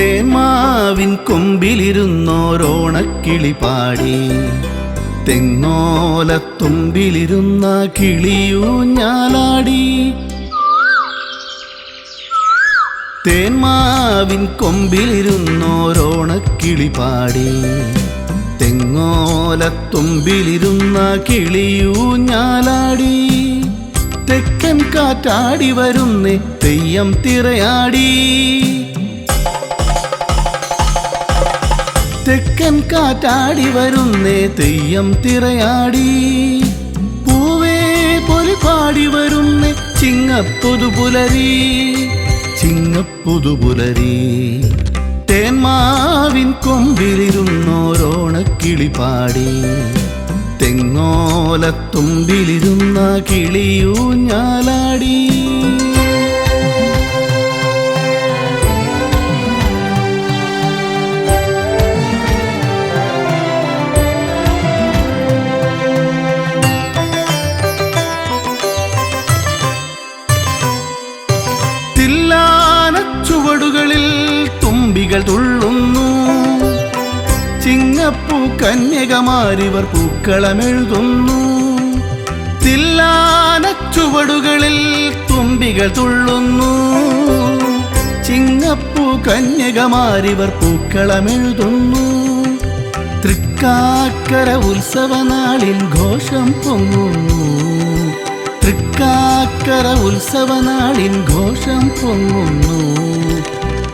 തേന്മാവിൻ കൊമ്പിലിരുന്നോരോണക്കിളി പാടി. തെങ്ങോലത്തുമ്പിലിരുന്ന കിളിയൂഞ്ഞാലാടി തേന്മാവിൻ കൊമ്പിലിരുന്നോരോണക്കിളി പാടി. തെങ്ങോലത്തുമ്പിലിരുന്ന കിളിയൂഞ്ഞാലാടി തെക്കൻ കാറ്റാടി വരുന്നേ തെയ്യം തിറയാടി തെക്കൻ കാറ്റാടി വരുന്നേ തെയ്യം തിറയാടി പൂവേ പൊലി പാടി വരുന്നേ ചിങ്ങപ്പുതുപുലരി ചിങ്ങപ്പുതുപുലരി തേന്മാവിൻ കൊമ്പിലിരുന്നോരോണക്കിളി പാടി. തെങ്ങോലത്തുമ്പിലിരുന്ന കിളിയൂഞ്ഞാലാടി കന്യകമാരിവർ പൂക്കളമെഴുതുന്നു. തില്ലാന ചുവടുകളിൽ തുമ്പികൾ തുള്ളുന്നു. ചിങ്ങപ്പൂ കന്യകമാരിവർ പൂക്കളമെഴുതുന്നു. തൃക്കാക്കര ഉത്സവനാളിൽ ഘോഷം പൊങ്ങുന്നു. തൃക്കാക്കര ഉത്സവനാളിൽ ഘോഷം പൊങ്ങുന്നു.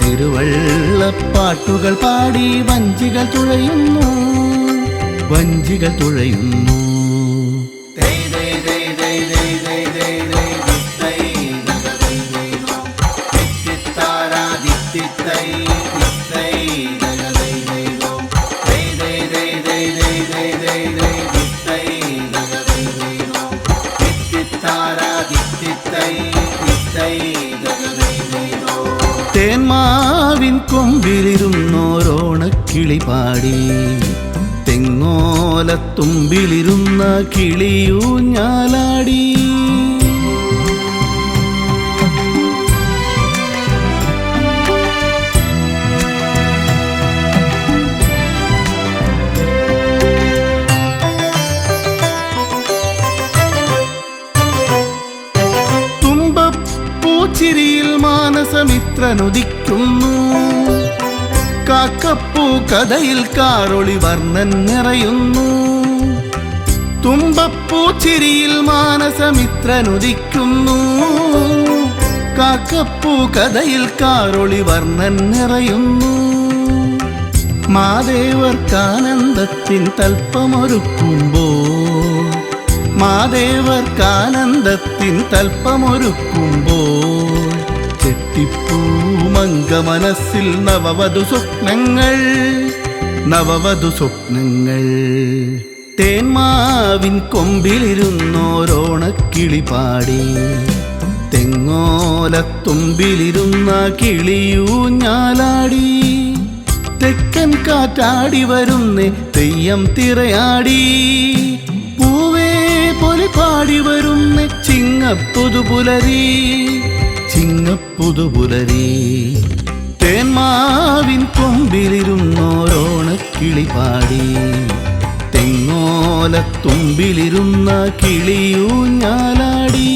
തിരുവള്ളപ്പാട്ടുകൾ പാടി വഞ്ചികൾ തുഴയുന്നു. വഞ്ചികൾ തുഴയുന്നു. കൊമ്പിലിരുന്നോരോണക്കിളി പാടി തെങ്ങോലത്തുമ്പിലിരുന്ന കിളിയൂഞ്ഞാലാടി ചിരിയിൽ മാനസമിത്രനുദിക്കുന്നു. കാക്കപ്പൂ കഥയിൽ കാറൊളി വർണൻ നിറയുന്നു. തുമ്പപ്പൂച്ചിരിയിൽ മാനസമിത്രനുദിക്കുന്നു. കാക്കപ്പൂ കഥയിൽ കാറൊളി വർണൻ നിറയുന്നു. മാദേവർക്കാനന്ദത്തിൻ തൽപ്പമൊരുക്കുമ്പോൾ മാദേവർക്കാനന്ദത്തിൻ തൽപ്പമൊരുക്കുമ്പോൾ ചെട്ടിപ്പൂ മങ്ക മനസ്സിൽ നവവധു സ്വപ്നങ്ങൾ നവവധു സ്വപ്നങ്ങൾ. തേന്മാവിൻ കൊമ്പിലിരുന്നോരോണക്കിളി പാടി തെങ്ങോലത്തുമ്പിലിരുന്ന കിളിയൂഞ്ഞാലാടി തെക്കൻ കാറ്റാടി വരുന്നേ തെയ്യം തിറയാടി പൂവേ പൊലി പാടി വരുന്നേ ചിങ്ങപ്പുതുപുലരി. ചിങ്ങപ്പുതുപുലരി തേന്മാവിൻ കൊമ്പിലിരുന്നോരോണക്കിളി പാടി. തെങ്ങോലത്തുമ്പിലിരുന്ന കിളിയൂഞ്ഞാലാടി.